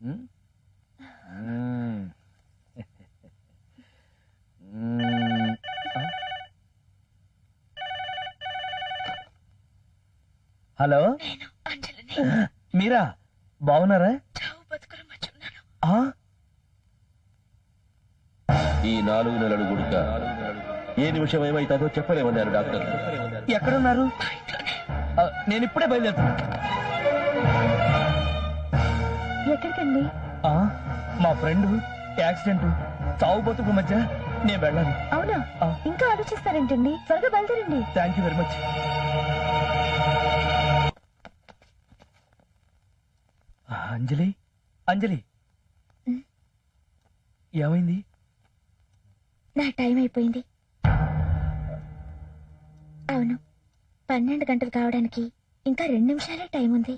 Hmm? Hmm. Hello మీరా? బాగున్నారా? ఈ నాలుగు నెలలు గుడుక ఏ నిమిషం ఏమైతుందో చెప్పలేమన్నారు డాక్టర్. ఎక్కడున్నారు? నేను ఇప్పుడే బయలుదేరుతాను ఎక్కడికండి? ఆ, మా ఫ్రెండ్ యాక్సిడెంట్ చావు బతుకు మధ్య నేను వెళ్ళాలి. అవునా? ఆ. ఇంకా ఆలోచిస్తారేంటండి? త్వరగా బయలుదేరండి. Thank you very much Anjali Anjali. ఏమైంది? నా టైం అయిపోయింది. అవును పన్నెండు గంటలు కావడానికి ఇంకా రెండు నిమిషాలే టైం ఉంది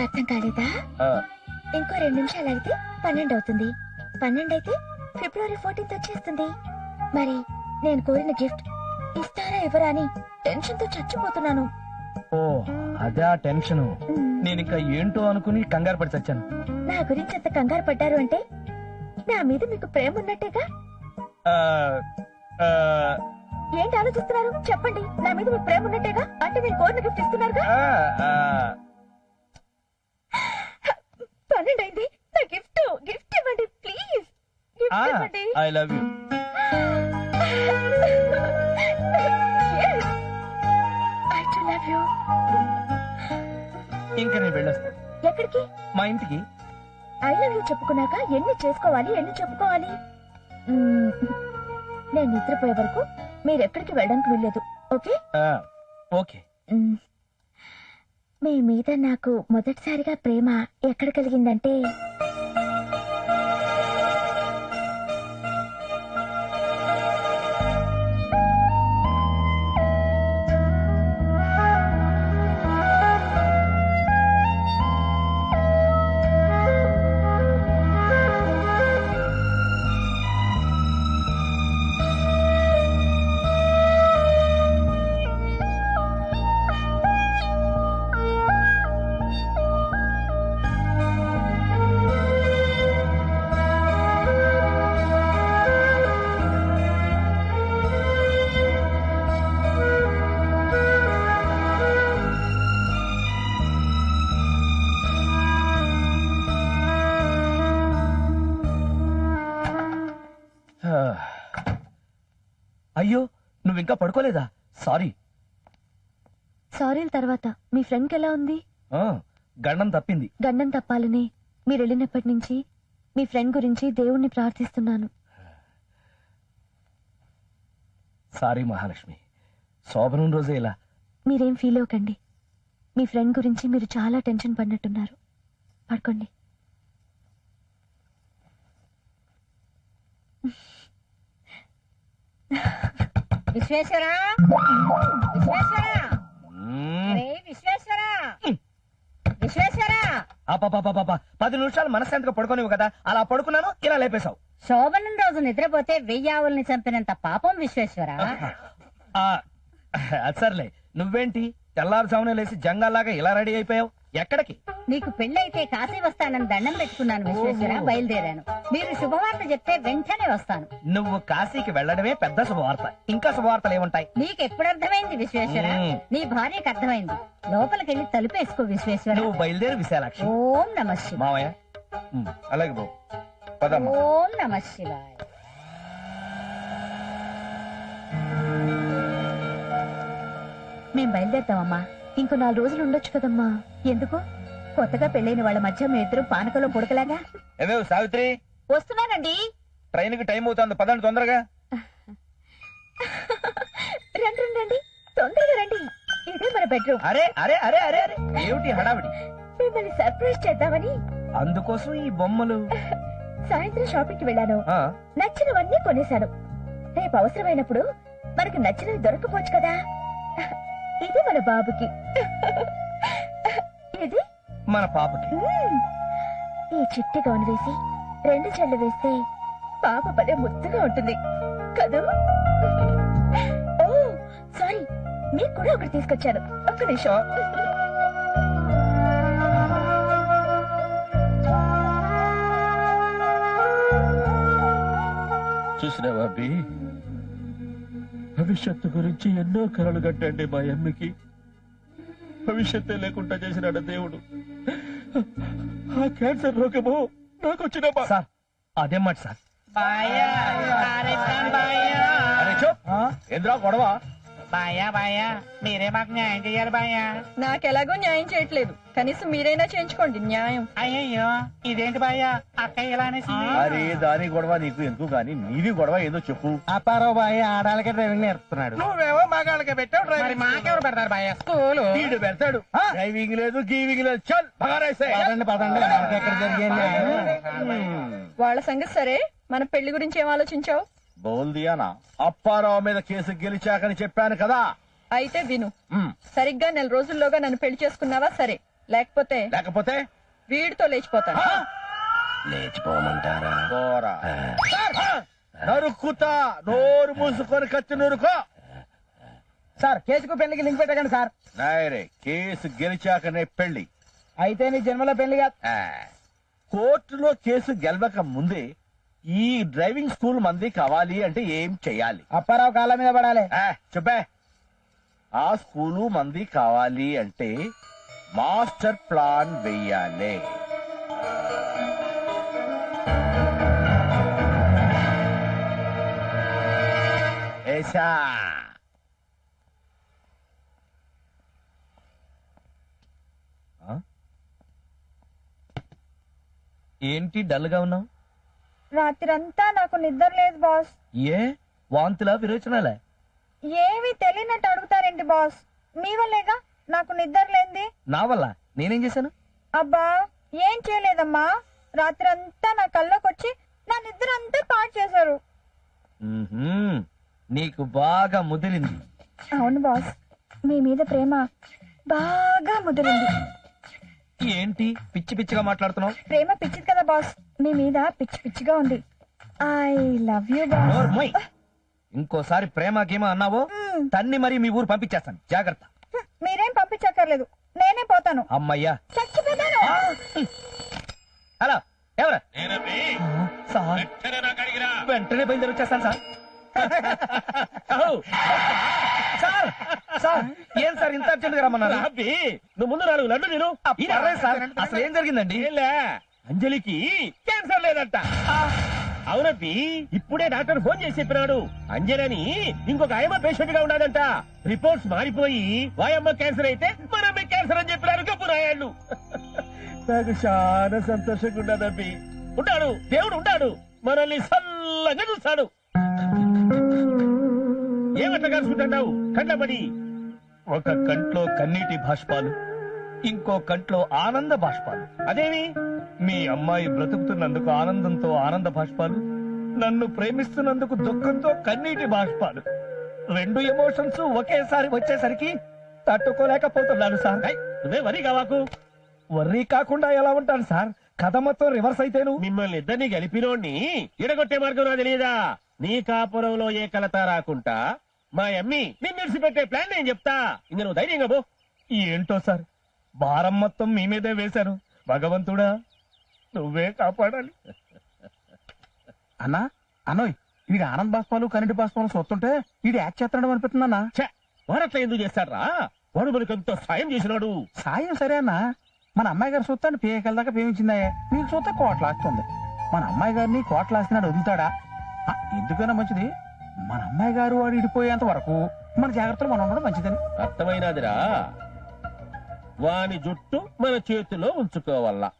అర్థం కాలేదా? ఇంకో రెండు నిమిషాలు అయితే పన్నెండు అవుతుంది. పన్నెండు అయితే ఫిబ్రవరి ఫోర్టీన్త్ వచ్చేస్తుంది. మరి నేను కోరిన గిఫ్ట్ ఇస్తారా ఇవ్వరా అని టెన్షన్తో చచ్చిపోతున్నాను. ఓ అదే ఆ టెన్షన్. నేను ఇంకా ఏంటో అనుకుని కంగారు పడి చచ్చాను. నా గురించి అంత కంగారు పడ్డారు అంటే నా మీద మీకు ప్రేమ ఉన్నట్టేగా? ఆ, ఆ, ఏంటి ఆలోచిస్తున్నారు? చెప్పండి. నా మీద మీకు ప్రేమ ఉన్నట్టేగా? అంటే నేను కోరిన గిఫ్ట్ ఇస్తున్నారుగా? ఆ, ఆ. పన్నెండు అయింది నా గిఫ్ట్ గిఫ్ట్ ఇవ్వండి ప్లీజ్ గిఫ్ట్ ఆ, ఇవ్వండి ఐ లవ్ యూ. ఇంకా నేను వెళ్ళొస్తాను ఎక్కడికి? మా ఇంటికి. ఐ లవ్ యూ చెప్పుకున్నాక ఎన్ని చేసుకోవాలి ఎన్ని చెప్పుకోవాలి. నేను నిద్రపోయే వరకు మీరు ఎక్కడికి వెళ్ళడానికి వెళ్ళలేదు ఓకే? ఓకే. మీ మీద నాకు మొదటిసారిగా ప్రేమ ఎక్కడ కలిగిందంటే అయ్యో నువ్వు ఇంకా పడుకోలేదా? సారీ. సారీల తర్వాత మీ ఫ్రెండ్కి ఎలా ఉంది? ఆ, గండం తప్పింది. గండం తప్పాలని మీరు వెళ్ళినప్పటి నుంచి మీ ఫ్రెండ్ గురించి దేవుణ్ణి ప్రార్థిస్తున్నాను. సారీ మహాలక్ష్మి. శోభనం రోజే ఇలా. మీరేం ఫీల్ అవ్వకండి. మీ ఫ్రెండ్ గురించి మీరు చాలా టెన్షన్ పడినట్టున్నారు. పడుకోండి. విశ్వేశ్వర? విశ్వేశ్వర? విశ్వేశ్వర? విశ్వేశ్వర. పది నిమిషాలు మనశ్శాంతిగా పడుకోనివ్వు కదా. అలా పడుకున్నాను ఇలా లేపేశావు. శోభనం రోజు నిద్రపోతే వెయ్యావుల్ని చంపినంత పాపం విశ్వేశ్వర? ఆ, అది సర్లే. నువ్వేంటి? తెల్లారుజామునే లేచి జంగాల్లాగా ఇలా రెడీ అయిపోయావు? ఎక్కడికి? నీకు పెళ్ళైతే కాశీ వస్తానని దండం పెట్టుకున్నాను విశ్వేశ్వర. బయలుదేరాను. మీరు శుభవార్త చెప్తే వెంటనే వస్తాను. నువ్వు కాశీకి వెళ్ళడమే పెద్ద శుభవార్త. ఇంకా శుభవార్తలు ఏముంటాయి? నీకు ఎప్పుడు అర్థమైంది విశ్వేశ్వర? మ్మ్. నీ భార్యకు అర్థమైంది. లోపలికెళ్ళి తలుపేసుకో విశ్వేశ్వర. నువ్వు బయలుదేరి విశాలాక్షి. ఓం నమ శివాయ. మావయ్య అలాగే బాబు. పదమ్మా. ఓం నమ శివాయ. మేం బయలుదేరుతామమ్మా. ఇంకో నాలుగు రోజులు ఉండొచ్చు కదమ్మా. ఎందుకు? కొత్తగా పెళ్ళైన వాళ్ళ మధ్య మీ ఇద్దరు పానకలో పుడకలాగా? ఏమేవ్ సావిత్రి? వస్తున్నానండి. ట్రైన్కి టైం అవుతుంది. పదండి తొందరగా. రండి రండి రండి. తొందరగా రండి. ఇదే మన బెడ్రూమ్. అరే అరే అరే అరే అరే. ఏమిటి హడావిడి? మిమ్మల్ని సర్ప్రైజ్ చేద్దామని. అందుకోసం ఈ బొమ్మలు. సాయంత్రం షాపింగ్కి వెళ్ళాను. ఆ. నచ్చినవన్నీ కొనేశాను. రేపు అవసరమైనప్పుడు మనకు నచ్చినవి దొరకపోవచ్చు కదా. ఇది మన బాబుకి. ఇది? మన పాపకి. మ్మ్. ఈ చిట్టి గౌన్ వేసి రెండు చెళ్ళు వేస్తే పాప భలే ముద్దుగా ఉంటుంది. కదూ? ఓ సారీ మీకు కూడా ఒకటి తీసుకొచ్చాను. ఒక్క నిమిషం. చూసినావా అబ్బి భవిష్యత్తు గురించి ఎన్నో కలలు కట్టండి మా అమ్మకి. భవిష్యత్తే లేకుండా చేసినాడు దేవుడు. ఆ క్యాన్సర్ రోగము నాకు వచ్చిన సార్ అదేం మాట సార్ ఏంద్రా గొడవ? బాయా బాయా మీరే మాకు న్యాయం చేయాలి బాయా. నాకెలాగో న్యాయం చేయట్లేదు. కనీసం మీరైనా చేయించుకోండి న్యాయం. అయ్యయ్యో ఇదేంటి బాయా? అక్క ఇలా అనేసింది. అరే దాని గొడవ నీకు ఎందుకు గాని నీది గొడవ ఏదో చెప్పు. అపారావు బాయ్ ఆడాలకే డ్రైవింగ్ నేర్పుతున్నాడు. నువ్వేమో మగాళ్ళకి పెట్టావు మరి మాకెవరు పెడతారు బాయా? స్కూల్. వీడు పెడతాడు. డ్రైవింగ్ లేదు గీవింగ్ లేదు. చల్ పదండి పదండి. ఎక్కడ జరిగింది? వాళ్ళ సంగతి సరే. మన పెళ్ళి గురించి ఏం ఆలోచించావు? బోల్ దియానా అప్పారావు మీద కేసు గెలిచాకని చెప్పాను కదా. అయితే విను. మ్, సరిగ్గా నెల రోజుల్లోగా నన్ను పెళ్ళి చేసుకున్నావా? సరే. లేకపోతే లేకపోతే? వీడితో లేచిపోతాను. లేచిపోమంటారా? పోరా. నరుక్కుతా. నోరు మూసుకొని కత్తి నూరుకో. సార్ కేసుకు పెళ్ళికి లింక్ పెట్టకండి సార్. నాయరే కేసు గెలిచాకనే పెళ్ళి. అయితే నీ జన్మలో పెళ్ళి కాదు. ఆ, కోర్టులో కేసు గెలవక ముందే ఈ డ్రైవింగ్ స్కూల్ మంది కావాలి అంటే ఏం చెయ్యాలి అప్పారావు కాళ్ళ మీద పడాలి. ఆ, చెప్పే. ఆ స్కూలు మంది కావాలి అంటే మాస్టర్ ప్లాన్ వెయ్యాలి ఏసా ఏంటి డల్గా ఉన్నావు? రాత్రంతా నాకు నిద్ర లేదు బాస్. ఏ? వాంతులా? విరోచనాలే? ఏమీ తెలియనట్టు అడుగుతారేంటి బాస్? మీ వల్లేగా? నాకు నిద్ర లేంది నా వల్ల? నేనేం చేశాను? అబ్బా ఏం చేయలేదమ్మా. రాత్రంతా నా కళ్ళకొచ్చి నా నిద్ర అంతా పాడు చేశారు. నీకు బాగా ముదిరింది. అవును బాస్. మీ మీద ప్రేమ బాగా ముదిరింది. ఏంటి? పిచ్చి పిచ్చిగా మాట్లాడుతున్నావు? ప్రేమ పిచ్చిది కదా బాస్. మీ మీద పిచ్చి పిచ్చిగా ఉంది. ఐ లవ్ యూ బాస్ నోరు మూయ్. ఇంకోసారి ప్రేమ గేమ అన్నావో తన్ని మరి మీ ఊరు పంపించేస్తాను. జాగ్రత్త. మీరేం పంపించక్కర్లేదు. నేనే పోతాను. అమ్మయ్యా. చచ్చిపోతాను. హలో ఎవరు? సార్. వెంటనే బయలుదేరి వచ్చేస్తాను సార్. సార్ సార్ ఏం సార్ ఇంత అర్జెంట్గా రమ్మన్నారు? నువ్వు ముందు నాలుగు లడ్డు నేను ఆ, పర్లేదు సార్. అసలు ఏం జరిగిందండి? ఏంలే, అంజలికి క్యాన్సర్ లేదంట. అవునబ్బి ఇప్పుడే డాక్టర్ ఫోన్ చేసి చెప్పినాడు. అంజలని ఇంకొక ఆయమ్మ పేషెంట్గా ఉన్నదంట రిపోర్ట్స్ మారిపోయి వాయమ్మ క్యాన్సర్ అయితే మనమ్మ క్యాన్సర్ అని చెప్పినారు కప్పు రాయాళ్ళు నాకు చాలా సంతోషంగా ఉన్నదబ్బి ఉంటాడు దేవుడు ఉంటాడు మనల్ని సల్లంగా చూస్తాడు. ఏమట్లా కలుసుకుంటున్నావు కంటపడి ఒక కంట్లో కన్నీటి బాష్పాలు ఇంకో కంట్లో ఆనంద బాష్పాలు. అదేమి? మీ అమ్మాయి బ్రతుకుతున్నందుకు ఆనందంతో ఆనంద బాష్పాలు నన్ను ప్రేమిస్తున్నందుకు దుఃఖంతో కన్నీటి బాష్పాలు రెండు ఎమోషన్స్ ఒకేసారి వచ్చేసరికి తట్టుకోలేకపోతున్నాను సార్. నువ్వే వరి కావాకు. వర్రీ కాకుండా ఎలా ఉంటాను సార్? కథ మొత్తం రివర్స్ అయితేను. మిమ్మల్ని ఇద్దరిని గెలిపినోడిని ఇడగొట్టే మార్గం నాకు తెలియదా నీ కాపురంలో ఏ కలత రాకుండా మా అమ్మి నిన్ను విడిచిపెట్టే ప్లాన్ నేను చెప్తా. ఇంక నువ్వు ధైర్యంగా పో. ఏంటో సార్? భారం మొత్తం మీ మీదే వేశాను. భగవంతుడా నువ్వే కాపాడాలి. అన్నా అన్నోయ్ వీడి ఆనంద్ బాష్పాలు కరెంటు బాష్పాలు చూస్తుంటే వీడు యాక్ట్ చేస్తున్నాడు అనిపిస్తుంది అన్న ఛే, వాడట్లా ఎందుకు చేస్తాడ్రా? వాడు మనకు ఎంతో సాయం చేసినాడు. సాయం సరే అన్న. మన అమ్మాయి గారు చూస్తాను పేకల దాకా పేమించిందా. నీకు చూస్తే కోట్లాస్తుంది. మన అమ్మాయి గారిని కోట్లాస్తున్నాడు వదులుతాడా? ఎందుకైనా మంచిది. మన అమ్మాయి గారు వాడు ఇడిపోయేంత వరకు మన జాగ్రత్తలు మనం ఉండడం మంచిదని. అర్థమైనదిరా. వాని జుట్టు మన చేతిలో ఉంచుకోవాలా.